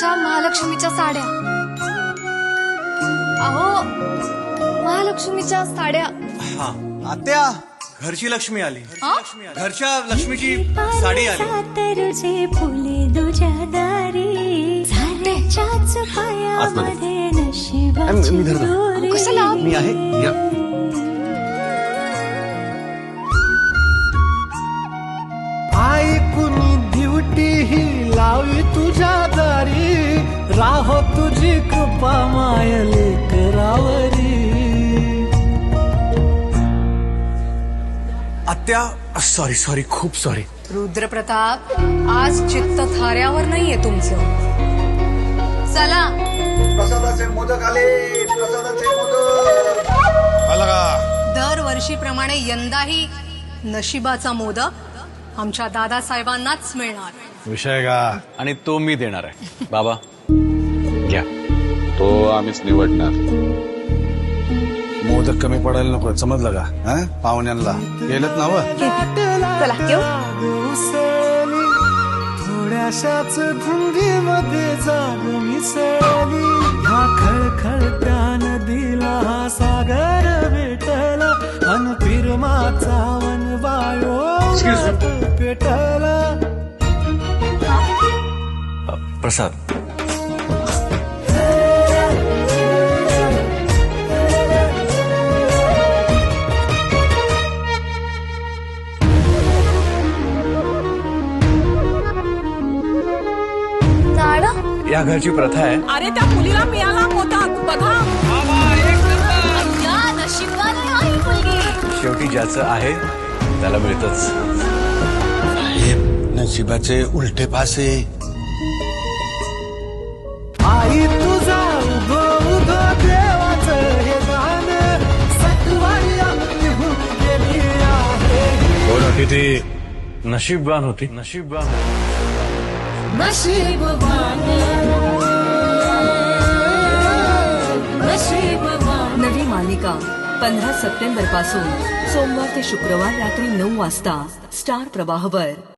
त्या महालक्ष्मीच्या साड्या. अहो महालक्ष्मीच्या साड्या. हा आत्या घरची लक्ष्मी आली. हा? घरच्या लक्ष्मीची साडी आली. सातरुचे फुले दुजा दारी पायामध्ये नशिबाची. कशाला? मी आहे. या. कृपा मायले करावरी आत्या सॉरी सॉरी खूप सॉरी रुद्रप्रताप आज चित्त थाऱ्यावर नाहीये तुमचं. चला. प्रसादाचे मोदक आले. प्रसादाचे मोदक. आला का? दरवर्षीप्रमाणे यंदाही नशिबाचा मोदक आमच्या दादासाहेबांनाच मिळणार. विषय का? आणि तो मी देणार आहे. बाबा घ्या. तो आम्हीच निवडणार. मोदक कमी पडायला नको समजलं का? हा? पाहुण्यांना. केलं ना व? चला थोड्याशाच धुंदीमध्ये जाग मिसळली ह्या खळखळत्या नदीला हा सागर भेटला. अन पिरमाचा वन वायो पेटला. प्रसाद या घरची प्रथा आहे. अरे त्या मुलीला मिळाला मोदक बघा. या नशिबान आहे हा मुलगी. शेवटी ज्याचं आहे त्याला मिळतच. नशिबाचे उलटे पासे. आई तुझा उभो उभो देवाचं हे गाणं. सटवारी निघून गेली आहे. कोण होती ती? नशीबवान होती. नशीबवान होती. नवी मालिका पंधरा सप्टेंबरपासून सोमवार ते शुक्रवार रात्री नऊ वाजता स्टार प्रवाहवर.